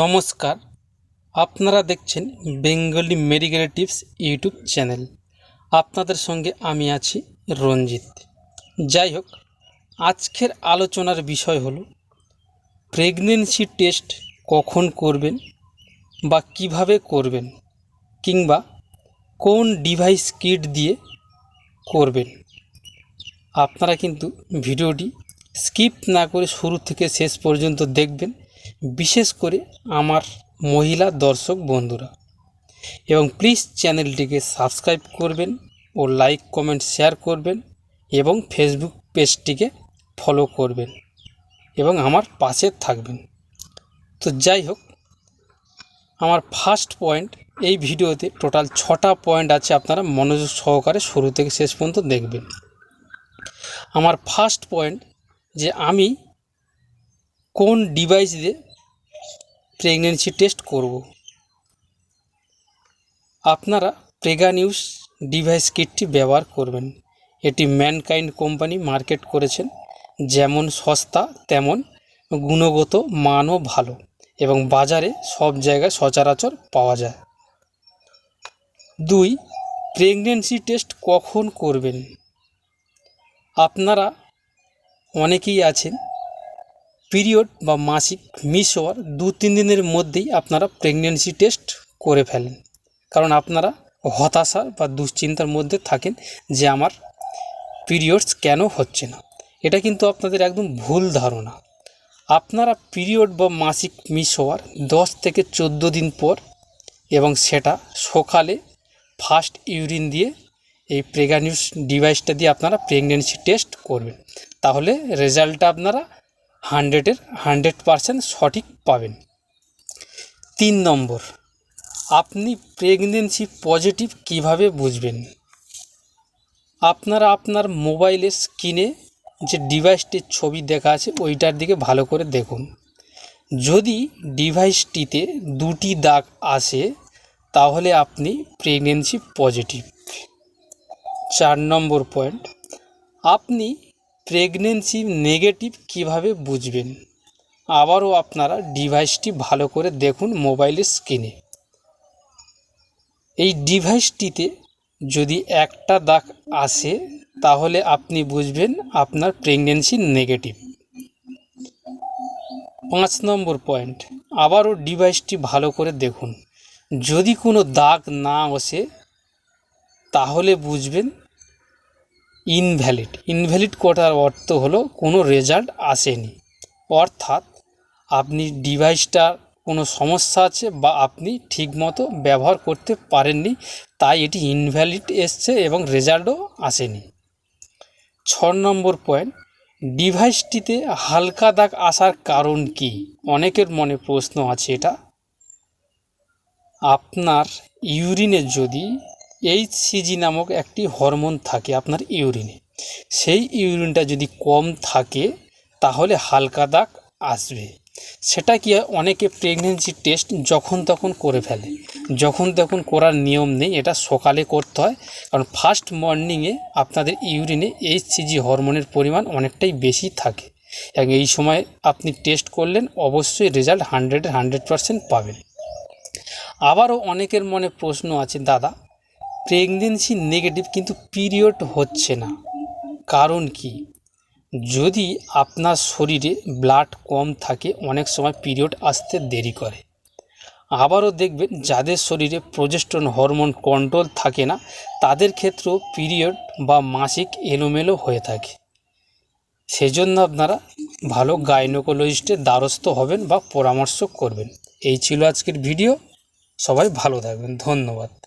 নমস্কার। আপনারা দেখছেন Bengali medical tips YouTube channel. আপনাদের সঙ্গে আমি আছি রঞ্জিত। যাই হোক, আজকের আলোচনার বিষয় হলো প্রেগনেন্সি টেস্ট কখন করবেন বা কীভাবে করবেন কিংবা কোন ডিভাইস কিট দিয়ে করবেন। আপনারা কিন্তু ভিডিওটি স্কিপ না করে শুরু থেকে শেষ পর্যন্ত দেখবেন। বিশেষ করে আমার মহিলা দর্শক বন্ধুরা। এবং প্লিজ চ্যানেলটিকে সাবস্ক্রাইব করবেন ও লাইক কমেন্ট শেয়ার করবেন এবং ফেসবুক পেজটিকে ফলো করবেন এবং আমার পাশে থাকবেন। তো যাই হোক, আমার ফার্স্ট পয়েন্ট এই ভিডিওতে টোটাল ছটা পয়েন্ট আছে আপনারা মনোযোগ সহকারে শুরু থেকে শেষ পর্যন্ত দেখবেন। আমার ফার্স্ট পয়েন্ট যে আমি কোন ডিভাইস দিয়ে প্রেগনেন্সি টেস্ট করব। আপনারা প্রেগানিউস ডিভাইস কিটটি ব্যবহার করবেন। এটি ম্যানকাইন্ড কোম্পানি মার্কেট করেছেন। যেমন সস্তা, তেমন গুণগত মানও ভালো এবং বাজারে সব জায়গায় সচরাচর পাওয়া যায়। দুই প্রেগনেন্সি টেস্ট কখন করবেন? আপনারা অনেকেই আছেন পিরিয়ড বা মাসিক মিস হওয়ার দু, তিন দিনের মধ্যেই আপনারা প্রেগনেন্সি টেস্ট করে ফেলেন। কারণ আপনারা হতাশা বা দুশ্চিন্তার মধ্যে থাকেন যে আমার পিরিয়ডস কেন হচ্ছে না। এটা কিন্তু আপনাদের একদম ভুল ধারণা। আপনারা পিরিয়ড বা মাসিক মিস হওয়ার দশ থেকে চোদ্দ দিন পর এবং সেটা সকালে ফার্স্ট ইউরিন দিয়ে এই প্রেগানিউস ডিভাইসটা দিয়ে আপনারা প্রেগনেন্সি টেস্ট করবেন। তাহলে রেজাল্টটা আপনারা হান্ড্রেডের হান্ড্রেড পারসেন্ট সঠিক পাবেন। তিন নম্বর, আপনি প্রেগনেন্সি পজিটিভ কীভাবে বুঝবেন? আপনারা আপনার মোবাইলের স্ক্রিনে যে ডিভাইসটির ছবি দেখা আছে, ওইটার দিকে ভালো করে দেখুন। যদি ডিভাইসটিতে দুটি দাগ আসে, তাহলে আপনি প্রেগনেন্সি পজিটিভ। চার নম্বর পয়েন্ট, আপনি প্রেগনেন্সি নেগেটিভ কীভাবে বুঝবেন? আবারও আপনারা ডিভাইসটি ভালো করে দেখুন মোবাইলের স্ক্রিনে এই ডিভাইসটিতে যদি একটা দাগ আসে, তাহলে আপনি বুঝবেন আপনার প্রেগনেন্সি নেগেটিভ পাঁচ নম্বর পয়েন্ট আবারও ডিভাইসটি ভালো করে দেখুন। যদি কোনো দাগ না আসে, তাহলে বুঝবেন ইনভ্যালিড ইনভ্যালিড করার অর্থ হলো কোনো রেজাল্ট আসেনি। অর্থাৎ আপনি ডিভাইসটা কোনো সমস্যা আছে বা আপনি ঠিকমতো ব্যবহার করতে পারেননি, তাই এটি ইনভ্যালিড এসছে এবং রেজাল্টও আসেনি। ছ নম্বর পয়েন্ট ডিভাইসটিতে হালকা দাগ আসার কারণ কি? অনেকের মনে প্রশ্ন আছে এটা। আপনার ইউরিনে যদি এইচসিজি নামক একটি হরমোন থাকে আপনার ইউরিনে। সেই ইউরিনটা যদি কম থাকে, তাহলে হালকা দাগ আসবে। সেটা কি অনেকে প্রেগনেন্সি টেস্ট যখন তখন করে ফেলে। যখন তখন করার নিয়ম নেই, এটা সকালে করতে হয়। কারণ ফার্স্ট মর্নিংয়ে আপনাদের ইউরিনে এইচসিজি হরমোনের পরিমাণ অনেকটাই বেশি থাকে। এবং এই সময় আপনি টেস্ট করলেন, অবশ্যই রেজাল্ট হান্ড্রেডের হান্ড্রেড পারসেন্ট পাবেন। আবারও অনেকের মনে প্রশ্ন আছে, দাদা প্রেগনেন্সি নেগেটিভ কিন্তু পিরিয়ড হচ্ছে না। কারণ কি? যদি আপনার শরীরে ব্লাড কম থাকে, অনেক সময় পিরিয়ড আসতে দেরি করে। আবারও দেখবেন যাদের শরীরে প্রজেস্টন হরমোন কন্ট্রোল থাকে না, তাদের ক্ষেত্রেও পিরিয়ড বা মাসিক এলোমেলো হয়ে থাকে। সেজন্য আপনারা ভালো গাইনোকোলজিস্টের দ্বারস্থ হবেন বা পরামর্শ করবেন। এই ছিল আজকের ভিডিও সবাই ভালো থাকবেন। ধন্যবাদ।